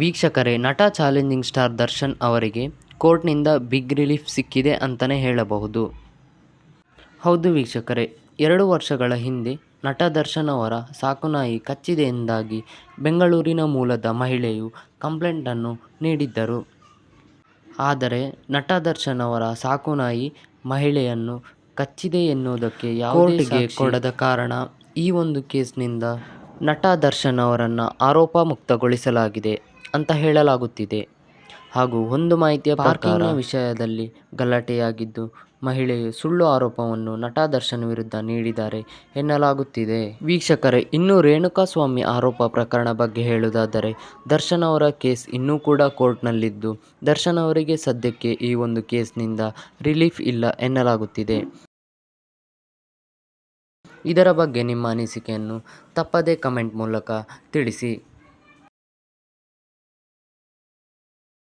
ವೀಕ್ಷಕರೇ ನಟ challenging star Darshan ಅವರಿಗೆ ಕೋರ್ಟ್ನಿಂದ ಬಿಗ್ ರಿಲೀಫ್ ಸಿಕ್ಕಿದೆ ಅಂತಲೇ ಹೇಳಬಹುದು. ಹೌದು ವೀಕ್ಷಕರೇ ಎರಡು ವರ್ಷಗಳ ಹಿಂದೆ ನಟ ದರ್ಶನ್ ಅವರ ಸಾಕುನಾಯಿ ಕಚ್ಚಿದೆ ಎಂದಾಗಿ ಬೆಂಗಳೂರಿನ ಮೂಲದ ಮಹಿಳೆಯು ಕಂಪ್ಲೇಂಟನ್ನು ನೀಡಿದ್ದರು. ಆದರೆ ನಟ ದರ್ಶನ್ ಅವರ ಸಾಕುನಾಯಿ ಮಹಿಳೆಯನ್ನು ಕಚ್ಚಿದೆ ಎನ್ನುವುದಕ್ಕೆ ಯಾವುದೇ ಕೊಡದ ಕಾರಣ ಈ ಒಂದು ಕೇಸ್ನಿಂದ ನಟ ದರ್ಶನ್ ಅವರನ್ನು ಆರೋಪ ಮುಕ್ತಗೊಳಿಸಲಾಗಿದೆ. ಅಂತ ಹೇಳಲಾಗುತ್ತಿದೆ. ಹಾಗೂ ಒಂದು ಮಾಹಿತಿಯ ಪ್ರಕಾರ ವಿಷಯದಲ್ಲಿ ಗಲಾಟೆಯಾಗಿದ್ದು ಮಹಿಳೆಯು ಸುಳ್ಳು ಆರೋಪವನ್ನು ನಟ ದರ್ಶನ್ ವಿರುದ್ಧ ನೀಡಿದ್ದಾರೆ ಎನ್ನಲಾಗುತ್ತಿದೆ. ವೀಕ್ಷಕರೇ, ಇನ್ನು ರೇಣುಕಾಸ್ವಾಮಿ ಆರೋಪ ಪ್ರಕರಣ ಬಗ್ಗೆ ಹೇಳುವುದಾದರೆ, ದರ್ಶನ್ ಅವರ ಕೇಸ್ ಇನ್ನೂ ಕೂಡ ಕೋರ್ಟ್ನಲ್ಲಿದ್ದು, ದರ್ಶನ್ ಅವರಿಗೆ ಸದ್ಯಕ್ಕೆ ಈ ಒಂದು ಕೇಸ್ನಿಂದ ರಿಲೀಫ್ ಇಲ್ಲ ಎನ್ನಲಾಗುತ್ತಿದೆ. ಇದರ ಬಗ್ಗೆ ನಿಮ್ಮ ಅನಿಸಿಕೆಯನ್ನು ತಪ್ಪದೇ ಕಮೆಂಟ್ ಮೂಲಕ ತಿಳಿಸಿ.